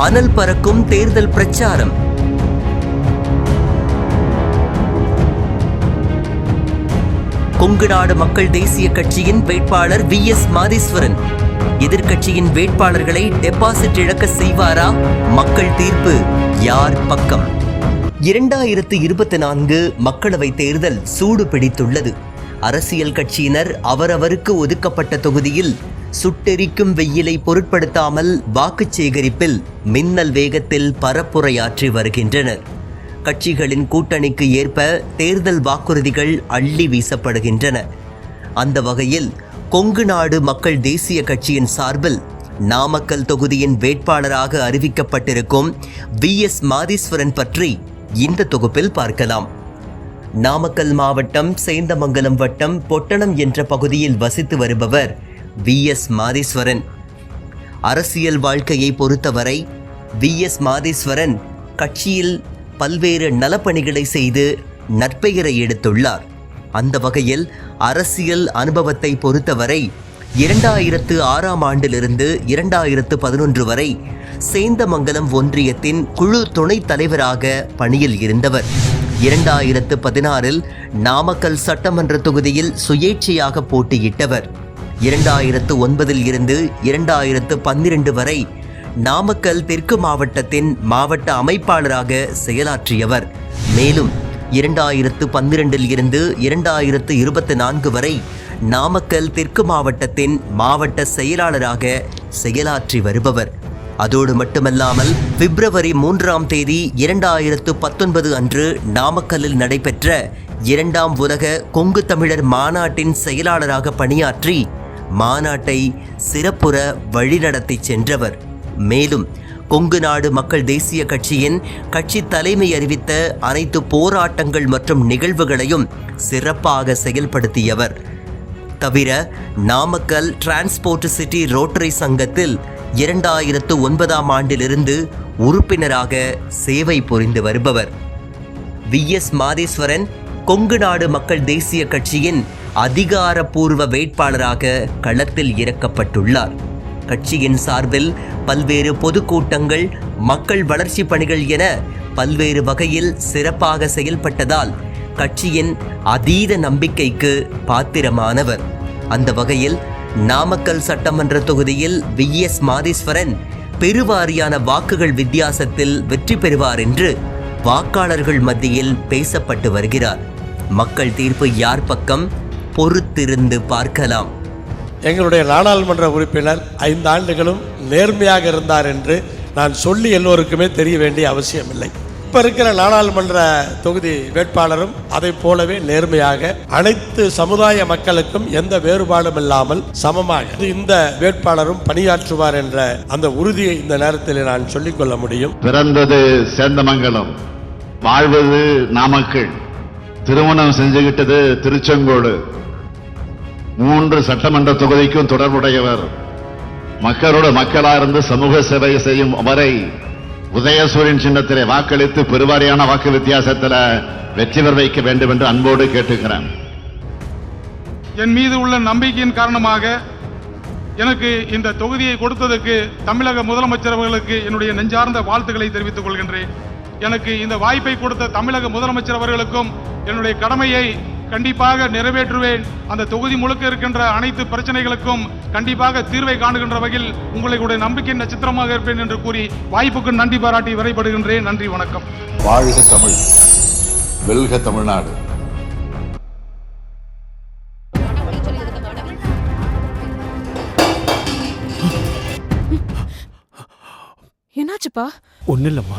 அனல் பறக்கும் தேர்தல் பிரச்சாரம். கொங்குநாடு மக்கள் தேசிய கட்சியின் வேட்பாளர் வி. எஸ். மாதேஸ்வரன். எதிர்கட்சியின் வேட்பாளர்களை டெபாசிட் இழக்க செய்வாரா? மக்கள் தீர்ப்பு யார் பக்கம்? இரண்டாயிரத்து இருபத்தி நான்கு மக்களவைத் தேர்தல் சூடு பிடித்துள்ளது அரசியல் கட்சியினர் அவரவருக்கு ஒதுக்கப்பட்ட தொகுதியில் சுட்டெரிக்கும் வெயிலை பொருட்படுத்தாமல் வாக்குச் சேகரிப்பில் மின்னல் வேகத்தில் பரப்புரையாற்றி வருகின்றனர். கட்சிகளின் கூட்டணிக்கு ஏற்ப தேர்தல் வாக்குறுதிகள் அள்ளி வீசப்படுகின்றன. அந்த வகையில் கொங்கு நாடு மக்கள் தேசிய கட்சியின் சார்பில் நாமக்கல் தொகுதியின் வேட்பாளராக அறிவிக்கப்பட்டிருக்கும் வி. எஸ். மாதீஸ்வரன் பற்றி இந்த தொகுப்பில் பார்க்கலாம். நாமக்கல் மாவட்டம் சேந்தமங்கலம் வட்டம் பொட்டணம் என்ற பகுதியில் வசித்து வருபவர் வி. எஸ். மாதீஸ்வரன். அரசியல் வாழ்க்கையை பொறுத்தவரை வி. எஸ். மாதேஸ்வரன் கட்சியில் பல்வேறு நலப்பணிகளை செய்து நற்பெயரை எடுத்துள்ளார். அந்த வகையில் அரசியல் அனுபவத்தை பொறுத்தவரை இரண்டாயிரத்து ஆறாம் ஆண்டிலிருந்து இரண்டாயிரத்து பதினொன்று வரை சேந்தமங்கலம் ஒன்றியத்தின் குழு துணைத் தலைவராக பணியில் இருந்தவர். இரண்டாயிரத்து பதினாறில் நாமக்கல் சட்டமன்ற தொகுதியில் சுயேட்சையாக போட்டியிட்டவர். இரண்டாயிரத்து ஒன்பதில் இருந்து இரண்டாயிரத்து பன்னிரண்டு வரை நாமக்கல் தெற்கு மாவட்டத்தின் மாவட்ட அமைப்பாளராக செயலாற்றியவர். மேலும் இரண்டாயிரத்து பன்னிரெண்டில் இருந்து இரண்டாயிரத்து இருபத்தி நான்கு வரை நாமக்கல் தெற்கு மாவட்டத்தின் மாவட்ட செயலாளராக செயலாற்றி வருபவர். அதோடு மட்டுமல்லாமல் பிப்ரவரி மூன்றாம் தேதி இரண்டாயிரத்து பத்தொன்பது அன்று நாமக்கல்லில் நடைபெற்ற இரண்டாம் உலக கொங்கு தமிழர் மாநாட்டின் செயலாளராக பணியாற்றி மாநாட்டை சிறப்புற வழிநடத்தி சென்றவர். மேலும் கொங்கு நாடு மக்கள் தேசிய கட்சியின் கட்சி தலைமை அறிவித்த அனைத்து போராட்டங்கள் மற்றும் நிகழ்வுகளையும் சிறப்பாக செயல்படுத்தியவர். தவிர நாமக்கல் டிரான்ஸ்போர்ட் சிட்டி ரோட்டரி சங்கத்தில் இரண்டாயிரத்து ஒன்பதாம் ஆண்டிலிருந்து உறுப்பினராக சேவை புரிந்து வருபவர். வி எஸ் மாதேஸ்வரன் கொங்கு நாடு மக்கள் தேசிய கட்சியின் அதிகாரப்பூர்வ வேட்பாளராக களத்தில் இறக்கப்பட்டுள்ளார். கட்சியின் சார்பில் பல்வேறு பொதுக்கூட்டங்கள் மக்கள் வளர்ச்சி பணிகள் என பல்வேறு வகையில் சிறப்பாக செயல்பட்டதால் கட்சியின் அதீத நம்பிக்கைக்கு பாத்திரமானவர். அந்த வகையில் நாமக்கல் சட்டமன்ற தொகுதியில் வி. எஸ். மாதீஸ்வரன் பெருவாரியான வாக்குகள் வித்தியாசத்தில் வெற்றி பெறுவார் என்று வாக்காளர்கள் மத்தியில் பேசப்பட்டு வருகிறார். மக்கள் தீர்ப்பு யார் பக்கம்? பொறுத்திருந்து பார்க்கலாம். எங்களுடைய நாடாளுமன்ற உறுப்பினர் ஐந்து ஆண்டுகளும் நேர்மையாக இருந்தார் என்று நான் சொல்லி எல்லோருக்குமே தெரிய வேண்டிய அவசியமில்லை. இப்போ இருக்கிற நாடாளுமன்ற தொகுதி வேட்பாளரும் அதை போலவே நேர்மையாக அனைத்து சமுதாய மக்களுக்கும் எந்த வேறுபாடும் இல்லாமல் சமமாக இந்த வேட்பாளரும் பணியாற்றுவார் என்ற அந்த உறுதியை இந்த நேரத்தில் நான் சொல்லிக்கொள்ள முடியும். பிறந்தது சேந்தமங்கலம் வாழ்வது நாமக்கல். திருமணம் செஞ்சுகிட்டது திருச்செங்கோடு. மூன்று சட்டமன்ற தொகுதிக்கும் தொடர்புடையவர். மக்களோட மக்களா இருந்து சமூக சேவை செய்யும் அவரை உதயசூரியன் சின்னத்திலே வாக்களித்து பெருவாரியான வாக்கு வித்தியாசத்தில் வெற்றி பெற வைக்க வேண்டும் என்று அன்போடு கேட்டுக்கிறேன். என் மீது உள்ள நம்பிக்கையின் காரணமாக எனக்கு இந்த தொகுதியை கொடுத்ததற்கு தமிழக முதலமைச்சர் அவர்களுக்கு என்னுடைய நெஞ்சார்ந்த வாழ்த்துக்களை தெரிவித்துக் கொள்கின்றேன். எனக்கு இந்த வாய்ப்பை கொடுத்த தமிழக முதலமைச்சர் அவர்களுக்கும் என்னுடைய கடமையை கண்டிப்பாக நிறைவேற்றுவேன். அந்த தொகுதி முழுக்க இருக்கின்ற அனைத்து பிரச்சனைகளுக்கும் கண்டிப்பாக தீர்வை காணுகின்ற வகையில் உங்களுடைய நம்பிக்கையின் நட்சத்திரமாக இருப்பேன் என்று கூறி வாய்ப்புக்கு நன்றி பாராட்டி விரைபடுகின்றேன் நன்றி வணக்கம். வாழ்க தமிழ். வெல்க தமிழ்நாடு. என்னாச்சுப்பா? ஒன்றும் இல்லைம்மா